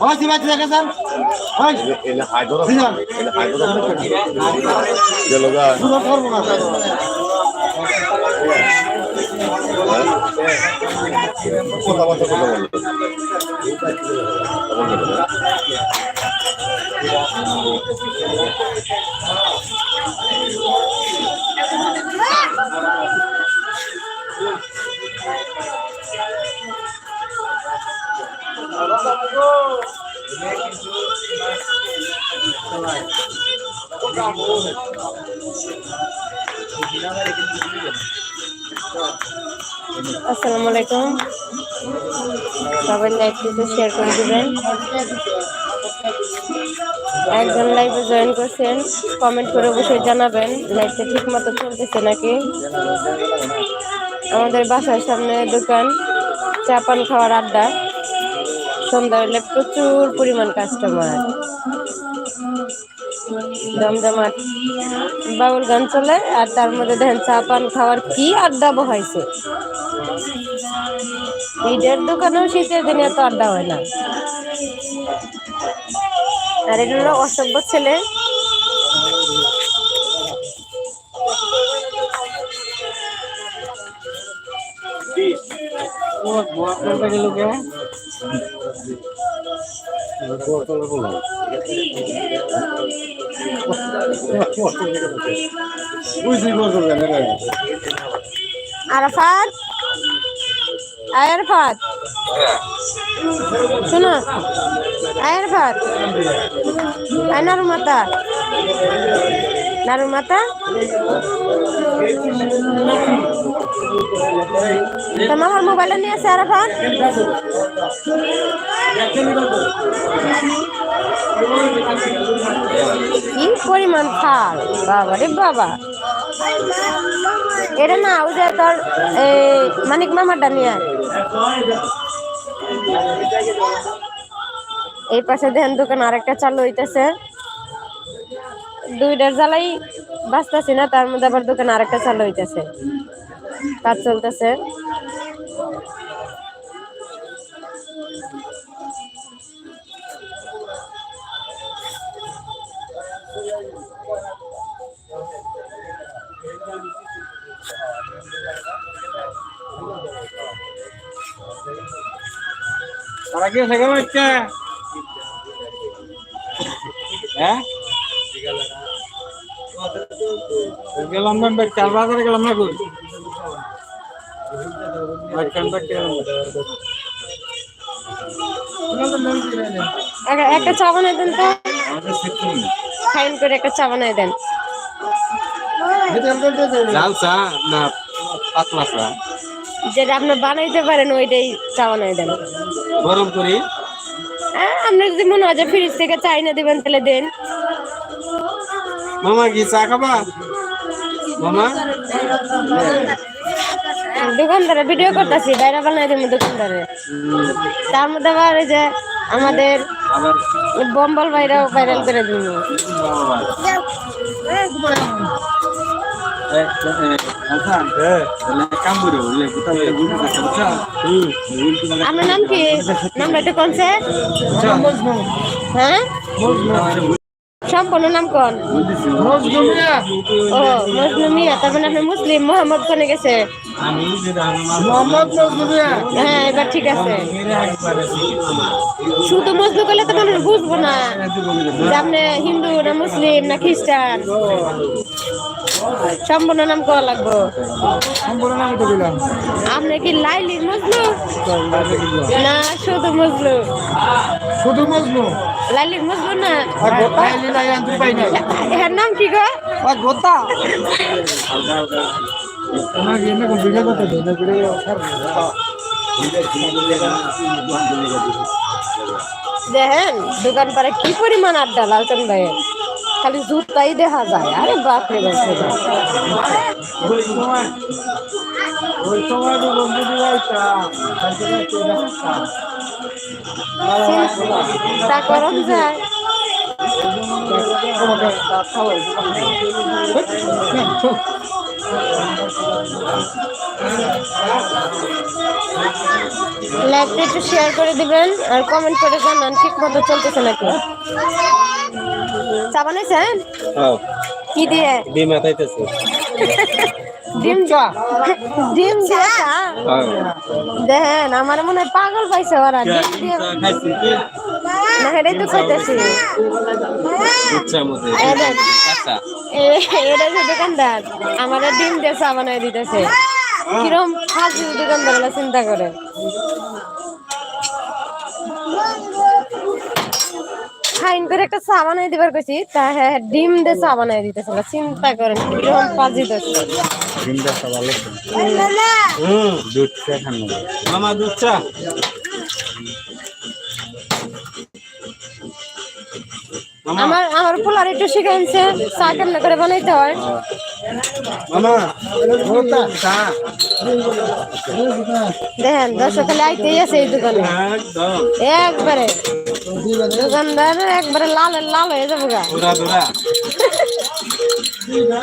ওই সিবাই থেকে স্যার ওই এলে সিজন এলে হায়দর গেল গা পুরো করব না। কথাবার্তা কথা বলল আসসালামু আলাইকুম। সবাই লাইভটিতে শেয়ার করে দিবেন। একজন লাইভে জয়েন করছেন কমেন্ট করে অবশ্যই জানাবেন লাইভটা ঠিক মতো চলতেছে নাকি? আমাদের বাসার সামনে দোকান চা পান খাওয়ার আড্ডা। সন্ধ্যা হলে প্রচুর পরিমাণ কাস্টমার জমজমাট বাউল গান চলে, আর তার মধ্যে দেখেন চা পান খাওয়ার কি আড্ডা বহাইছে। ঈদের দোকানেও শীতের দিনে এত আড্ডা হয় না। আর এগুলো অসভ্য ছেলে। আরাফাত? আয়ারফাত শোনো। আয়ারফাত আয়নার আয় নারু মাতা নারু মাতা? তোমার মোবাইলটা নিয়ে আছে আরাফাত কি পরিমাণ থাল বাবা রে বাবা। এটা না, ওই যে তোর, এই মানিক মামাটা নিয়ে। এই পাশে দেখেন দোকান আরেকটা চালু হইতেছে। দুইটার জ্বালাই বাঁচতেছি না, তার মধ্যে আবার দোকান আরেকটা চালু হইতেছে। কাজ চলতেছে। তারা কি সেখানে হ্যাঁ? গেলাম না চার বাজারে গেলাম না কই মাঝখানটা গেলাম একটা- একটা চা বানাই দেন তো। ফাইন করে একটা চা বানাই দেন। লাল চা না পাতলা চা। যেটা আপনি বানাইতে পারেন ওইটাই চা বানাই দেন। গরম করি। হ্যাঁ আপনার যদি মনে হয় যে ফ্রিজ থেকে চাই না দেবেন তাহলে দেন। মামা কি চা খাবা? মামা? দোকানদারে ভিডিও করতেছি বাইরে বানাই দেবো দোকানদারে। তার মধ্যে আবার ওই যে আমাদের বম্বল বাইরেও ভাইরাল করে দিব আপনার নাম কি? নামটা একটু কোনছে হ্যাঁ? সম্পূর্ণ নাম কোন? ও মজনু মিয়া তার মানে আপনি মুসলিম মোহাম্মদ কোনে গেছে? হ্যাঁ এবার ঠিক আছে। শুধু মজনু করলে তো মানুষ বুঝব না যে আপনি হিন্দু না মুসলিম না খ্রিস্টান। সম্পূর্ণ নাম করা লাগবো। আপনি কি লাইলির মজনু না শুধু মজনু শুধু মজনু লাইলির মজনু না? আনতে পাই না এর নাম কি গো? কোন বিঘা কথা দেয় না করে দেখেন দোকান পারে কি পরিমাণ আড্ডা লালচন ভাইয়ের? খালি জুতাই দেখা যায়। আরে বাপরে বাপ। ওই সময় ওই সময় তো বন্ধু দিবাইতাম তা করম যায় লাইভটা একটু শেয়ার করে দিবেন আর কমেন্ট করে জানান ঠিক মতো চলতেছে নাকি? চা বানাইছেন? কি দিয়ে? ডিম এতাইতেছে ডিম ডিম দিয়ে চা? দেখেন আমার মনে হয় পাগল পাইছে ওরা। ডিম দিয়ে না এটাই তো খাইতেছি। এ- এটা যে দোকানদার আমার ডিম দিয়ে চা বানাই দিতেছে। কিরম ফাঁসি দোকানদার চিন্তা করে। ফাইন করে একটা চা বানাই দিবার কইছি তা হ্যাঁ ডিম দিয়ে চা বানাই দিতেছে না চিন্তা করেন কিরম পাজি ভালো হুম। দুধ চা খান মামা দুধ চা। আমার আমার পোলার একটু শিখাইছে চা কেমনে করে বানাইতে হয়? দেখেন দর্শক খালি আইতেই আছে এই দোকানে। একবারে। দোকানদার একবারে লাল লাল হয়ে যাব গা।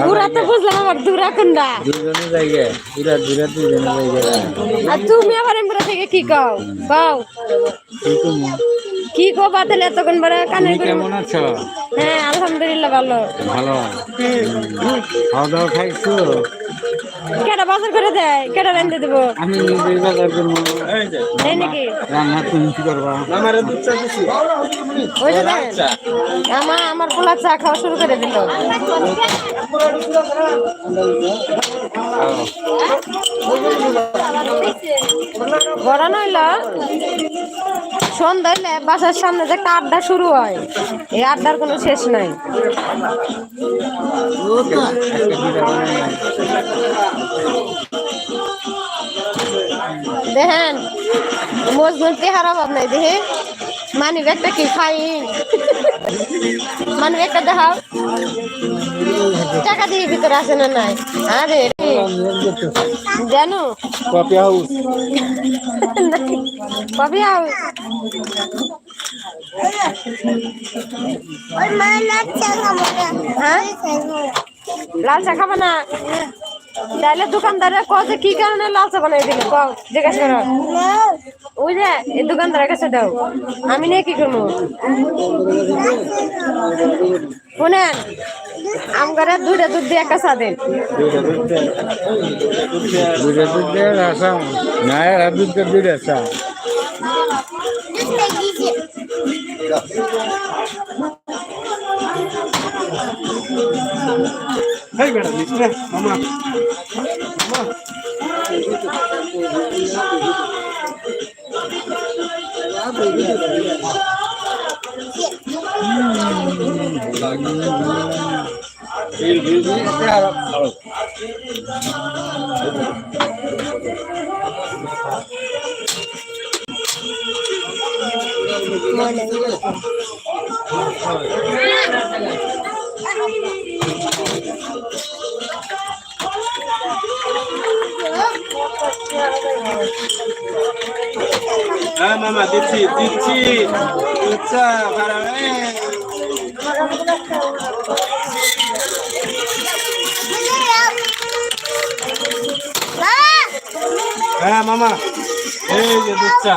পুরা তো বুঝলাম আবার দূরা কোনটা। দুজনে জায়গা পুরা দুরা দুজনে জায়গা আর তুমি আবার এমরা থেকে কি কও? কও কি কো বাতেন এতক্ষণ বড় কানে করে কেমন আছো? হ্যাঁ আলহামদুলিল্লাহ ভালো। ভালো? খাওয়া দাওয়া খাইছো? কেটা বাজার করে দেয়? কেটা রেন্দে দেবো? আমি নিজেই বাজার করব। তাই নাকি? রান্না তুমি কি করবা? আমার দুধ চা দিছি। ওই যে আমার আমার পোলা চা খাওয়া শুরু করে দিল। বড় নইল সন্ধ্যা হইলে বাসার সামনে যে একটা আড্ডা শুরু হয়, এই আড্ডার কোনো শেষ নাই। দেখেন মজনুর চেহারা অভাব নাই দেখে। মানি ব্যাগটা কি খাই? মানি ব্যাগটা দেখাও। টাকা দিয়ে ভিতরে আসে না নাই? আরে জানো? কপি হাউস আও হ্যাঁ লাল চা খাবে না? তাহলে দোকানদারের কত কি কারণে লাল চা বানাই দিল? কও জিজ্ঞাসা করো। ওই যে এই দোকানদারের কাছে দাও। আমি নিয়ে কি করব? শুনেন আমগারে দুইটা দুধ দিয়ে একটা চা দেন দুধে দুধ দিয়ে রাসা না এরা দুধ দিয়ে চা Hey, mama. Mama. হ্যাঁ মামা দিচ্ছি দিচ্ছি। আচ্ছা হ্যাঁ মামা। এই যে দুধটা।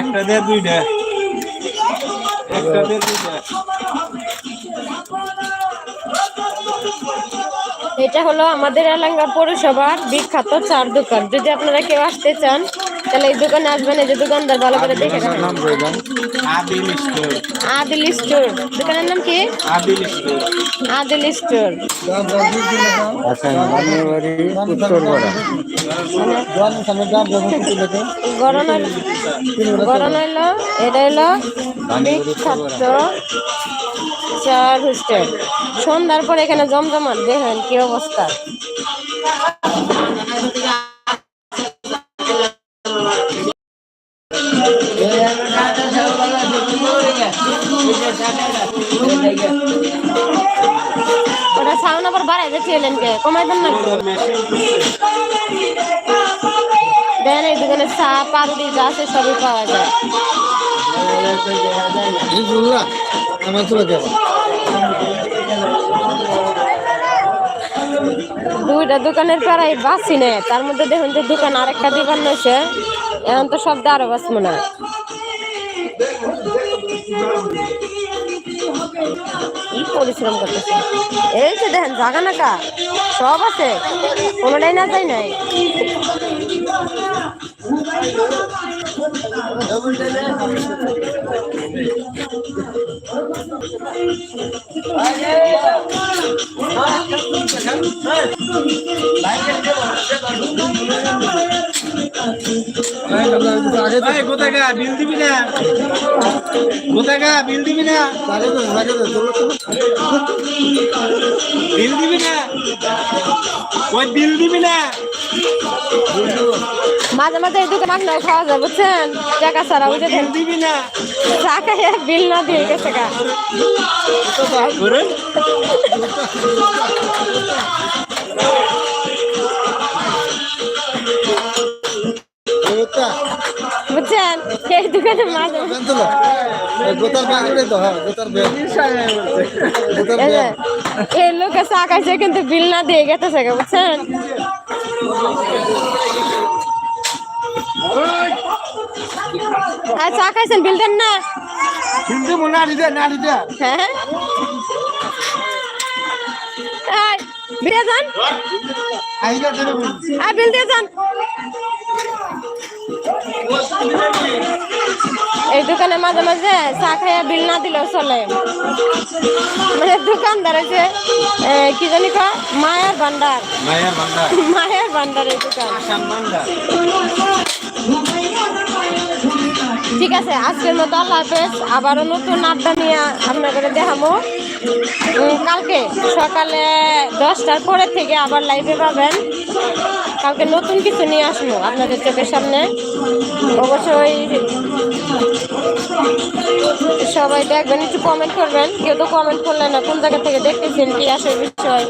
একটা দে দুইটা একটা দে দুইটা এটা হলো আমাদের এলাঙ্গা পৌরসভার বিখ্যাত চার দোকান। যদি আপনারা কেউ আসতে চান তাহলে এই দোকানে আসবেন এই যে দোকানদার ভালো করে দেখে নাম বলবেন আদিল স্টোর। আদিল স্টোর। দোকানের নাম কি? আদিল স্টোর। আদিল স্টোর। আচ্ছা উত্তরপাড়া গরম হইল এটা হলো বিখ্যাত চার হোস্টেল। সন্ধ্যার পরে এখানে জমজমাট দেখেন কি অবস্থা। ওটা সাউন্ড আবার বাড়াই দিচ্ছে এলেনকে কমাই দেন না। দেন এই দোকানে চা পাউরুটি যা আছে সবই পাওয়া যায় আমার চলে যাব দুইটা দোকানের প্রায় বাঁচি নেই, তার মধ্যে দেখুন যে দোকান আরেকটা দোকান রয়েছে, এখন তো সব আরও বাঁচবো না কি পরিশ্রম করতেছে। এই যে দেখেন জাগা নাকা সব আছে। কোনোটাই না যাই নাই। কোথায় বিল দিবি না? কোথায় বিল দিবি না? বিল দিবি না? ওই বিল দিবি না? মাঝে মাঝে এই মাছ আপনার খাওয়া যায় বুঝছেন? টাকা ছাড়া বুঝে দিবি না। টাকা বিল না দিয়ে গেছে গা। ধরুন বুঝছেন এই দোকানে তো হ্যাঁ এই লোকে চা খাইছে কিন্তু বিল না দিয়ে গেতেছে বুঝছেন? চা খাইছেন বিল দেন না? হ্যাঁ? বিল দিয়ে যান বিল দিয়ে যান। এই দোকানে মাঝে মাঝে চা খাইয়া বিল না দিলেও চলে। মানে দোকানদার আছে কি জানি কয়? মায়ের ভান্ডার মায়ের ভান্ডার এই দোকান। ঠিক আছে আজকের মতো আল্লাহ হাফেজ। আবারও নতুন আড্ডা নিয়ে আপনাদের দেখাবো। কালকে সকালে দশটার পরে থেকে আবার লাইভে পাবেন। কালকে নতুন কিছু নিয়ে আসব আপনাদের চোখের সামনে। অবশ্যই সবাই দেখবেন, একটু কমেন্ট করবেন। কেউ তো কমেন্ট করলেন না, কোন জায়গা থেকে দেখতেছেন, কি আসে বিষয়?